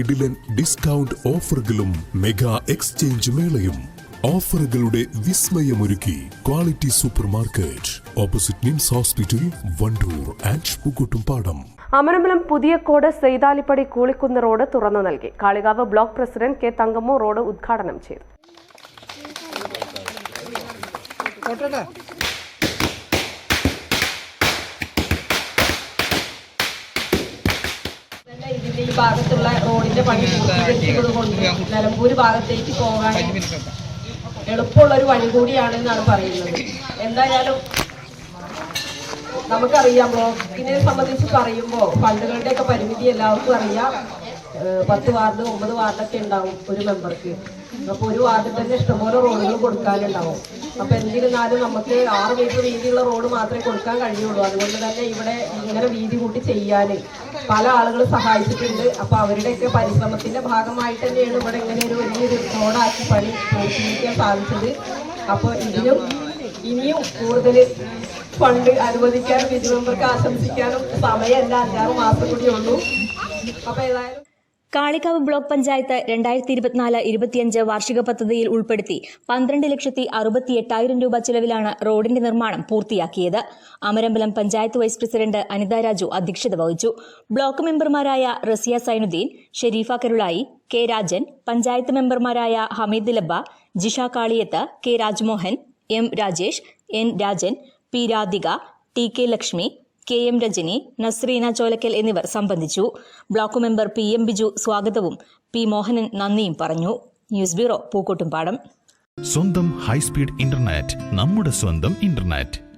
കിടിലൻ ഡിസ്കൗണ്ട് ഓഫറുകളും mega exchange മേളയും. ഓഫറുകളുടെ വിസ്മയമൊരുക്കി quality super market opposite Nims hospital Wandoor and Pookkottumpadam Amarambalam Puthiyakode Seythalippadi Koolikkunnu road തുറന്നു നൽകി. Kalikavu block president K Thankammu road ഉദ്ഘാടനം ചെയ്തു തന്നെ ഇതിന്റെ ഈ ഭാഗത്തുള്ള റോഡിന്റെ പണി പൂർത്തീകരിച്ചത് കൊണ്ട് നിലമ്പൂർ ഭാഗത്തേക്ക് പോകാൻ എളുപ്പമുള്ള ഒരു വഴി കൂടിയാണെന്നാണ് പറയുന്നത്. എന്തായാലും നമുക്കറിയാം ബ്ലോക്കിനെ സംബന്ധിച്ച് പറയുമ്പോൾ ഫണ്ടുകളുടെയൊക്കെ പരിമിതി എല്ലാവർക്കും അറിയാം. പത്ത് വാർഡ് ഒമ്പത് വാർഡൊക്കെ ഉണ്ടാവും ഒരു മെമ്പർക്ക്. അപ്പോൾ ഒരു വാർഡിൽ തന്നെ ഇഷ്ടംപോലെ റോഡുകൾ കൊടുക്കാനുണ്ടാവും. അപ്പോൾ എന്നിരുന്നാലും നമുക്ക് ആറ് മീറ്റർ വീതിയുള്ള റോഡ് മാത്രമേ കൊടുക്കാൻ കഴിയുള്ളൂ. അതുകൊണ്ട് തന്നെ ഇവിടെ ഇങ്ങനെ വീതി കൂട്ടി ചെയ്യാൻ പല ആളുകൾ സഹായിച്ചിട്ടുണ്ട്. അപ്പൊ അവരുടെയൊക്കെ പരിശ്രമത്തിന്റെ ഭാഗമായിട്ട് തന്നെയാണ് ഇവിടെ ഇങ്ങനെ ഒരു വലിയൊരു റോഡാക്കി പണി പൂർത്തീകരിക്കാൻ സാധിച്ചത്. അപ്പോൾ ഇതിനും ഇനിയും കൂടുതൽ ഫണ്ട് അനുവദിക്കാനും വിധി മെമ്പർക്ക് ആശംസിക്കാനും സമയമല്ല അഞ്ചാറ് മാസം കൂടി ഉള്ളൂ. അപ്പൊ ഏതായാലും കാളികാവ് ബ്ലോക്ക് പഞ്ചായത്ത് രണ്ടായിരത്തി ഇരുപത്തിനാല് ഇരുപത്തിയഞ്ച് വാർഷിക പദ്ധതിയിൽ ഉൾപ്പെടുത്തി പന്ത്രണ്ട് ലക്ഷത്തി അറുപത്തി എട്ടായിരം രൂപ ചെലവിലാണ് റോഡിന്റെ നിർമ്മാണം പൂർത്തിയാക്കിയത്. അമരമ്പലം പഞ്ചായത്ത് വൈസ് പ്രസിഡന്റ് അനിത രാജു അധ്യക്ഷത വഹിച്ചു. ബ്ലോക്ക് മെമ്പർമാരായ റസിയ സൈനുദ്ദീൻ ഷെരീഫ കരുളായി കെ രാജൻ പഞ്ചായത്ത് മെമ്പർമാരായ Hameed Labba Jisha Kaliyath K Rajmohan M Rajesh N Rajan P Radhika T K Lakshmi K M Rajani Nasreena Cholakkal എന്നിവർ സംബന്ധിച്ചു. Block member P M Biju സ്വാഗതവും പി മോഹനൻ നന്ദിയും പറഞ്ഞു. News bureau Pookkottumpadam. സ്വന്തം high speed internet നമ്മുടെ സ്വന്തം internet.